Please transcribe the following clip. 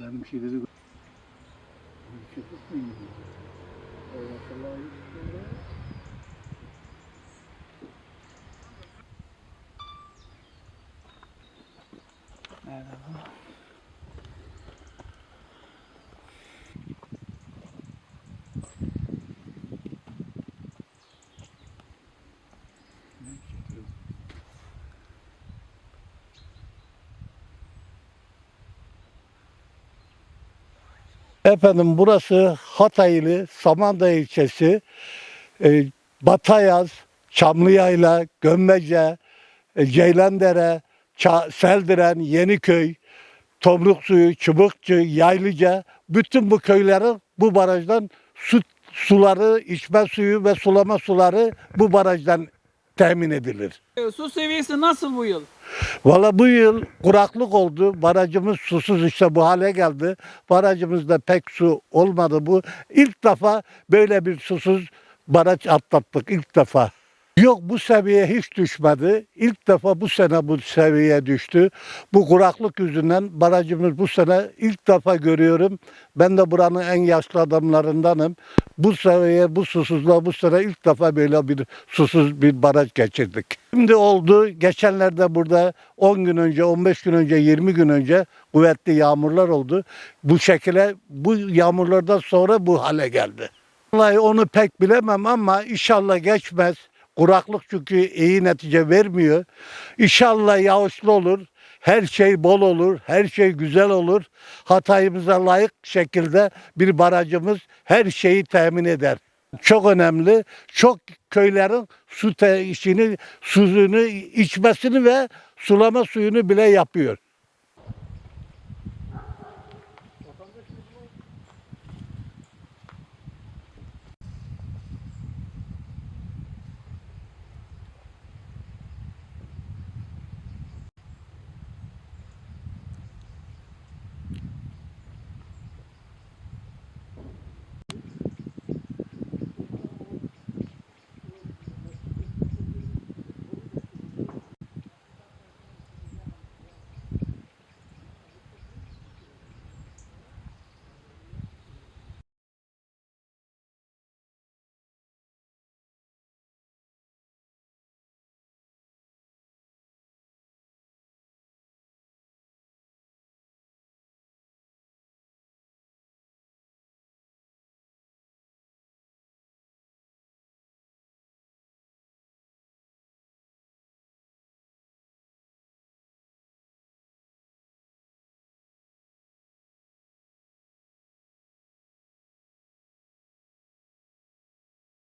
Benim şeyleri Merhaba. Efendim burası Hataylı Samandağ ilçesi. E, Batayaz, Çamlıyayla, Gömmece, e, Ceylandere, Ça- Seldiren, Yeniköy, Tomruksuyu, Çubukçu, Yaylıca bütün bu köylerin bu barajdan su suları, içme suyu ve sulama suları bu barajdan temin edilir. Ee, Su seviyesi nasıl bu yıl? Valla bu yıl kuraklık oldu. Barajımız susuz işte bu hale geldi. Barajımızda pek su olmadı bu. İlk defa böyle bir susuz baraj atlattık ilk defa. Yok bu seviyeye hiç düşmedi. İlk defa bu sene bu seviyeye düştü. Bu kuraklık yüzünden barajımız bu sene ilk defa görüyorum. Ben de buranın en yaşlı adamlarındanım. Bu seviyeye, bu susuzluğa bu sene ilk defa böyle bir susuz bir baraj geçirdik. Şimdi oldu. Geçenlerde burada 10 gün önce, 15 gün önce, 20 gün önce kuvvetli yağmurlar oldu. Bu şekilde bu yağmurlardan sonra bu hale geldi. Vallahi onu pek bilemem ama inşallah geçmez. Kuraklık çünkü iyi netice vermiyor. İnşallah yağışlı olur. Her şey bol olur, her şey güzel olur. Hatayımıza layık şekilde bir barajımız her şeyi temin eder. Çok önemli. Çok köylerin su işini, suyunu içmesini ve sulama suyunu bile yapıyor.